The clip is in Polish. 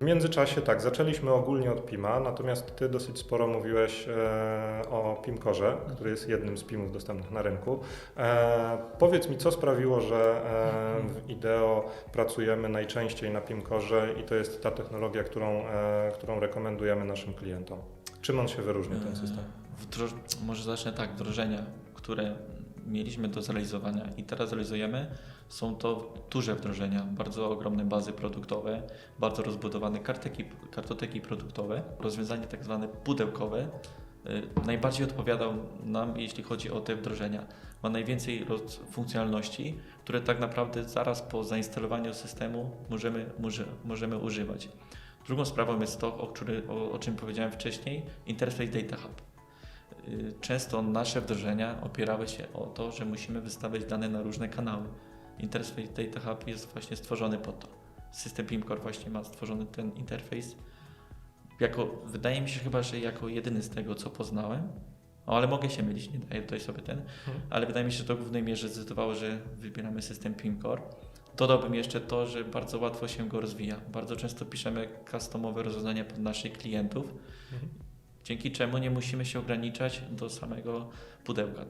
międzyczasie tak, zaczęliśmy ogólnie od PIMA, natomiast Ty dosyć sporo mówiłeś e, o PIMCorze, który jest jednym z PIMów dostępnych na rynku. E, powiedz mi, co sprawiło, że e, w IDEO pracujemy najczęściej na PIMCorze i to jest ta technologia, którą, e, którą rekomendujemy naszym klientom. Czym on się wyróżnia, ten system? E, Wdroż... Może zacznę tak, wdrożenia, które mieliśmy do zrealizowania i teraz realizujemy, są to duże wdrożenia, bardzo ogromne bazy produktowe, bardzo rozbudowane karteki, kartoteki produktowe. Rozwiązanie tak zwane pudełkowe y, najbardziej odpowiadał nam, jeśli chodzi o te wdrożenia. Ma najwięcej funkcjonalności, które tak naprawdę zaraz po zainstalowaniu systemu możemy, może, możemy używać. Drugą sprawą jest to, o, który, o, o czym powiedziałem wcześniej, interfejs Data Hub. Y, Często nasze wdrożenia opierały się o to, że musimy wystawiać dane na różne kanały. Interfejs Data Hub jest właśnie stworzony po to. System PIMCore właśnie ma stworzony ten interfejs. Jako, wydaje mi się chyba, że jako jedyny z tego, co poznałem, o, ale mogę się mylić, nie daję tutaj sobie ten, Mhm. ale wydaje mi się, że to w głównej mierze zdecydowało, że wybieramy system PIMCore. Dodałbym jeszcze to, że bardzo łatwo się go rozwija. Bardzo często piszemy customowe rozwiązania pod naszych klientów, Mhm. Dzięki czemu nie musimy się ograniczać do samego pudełka.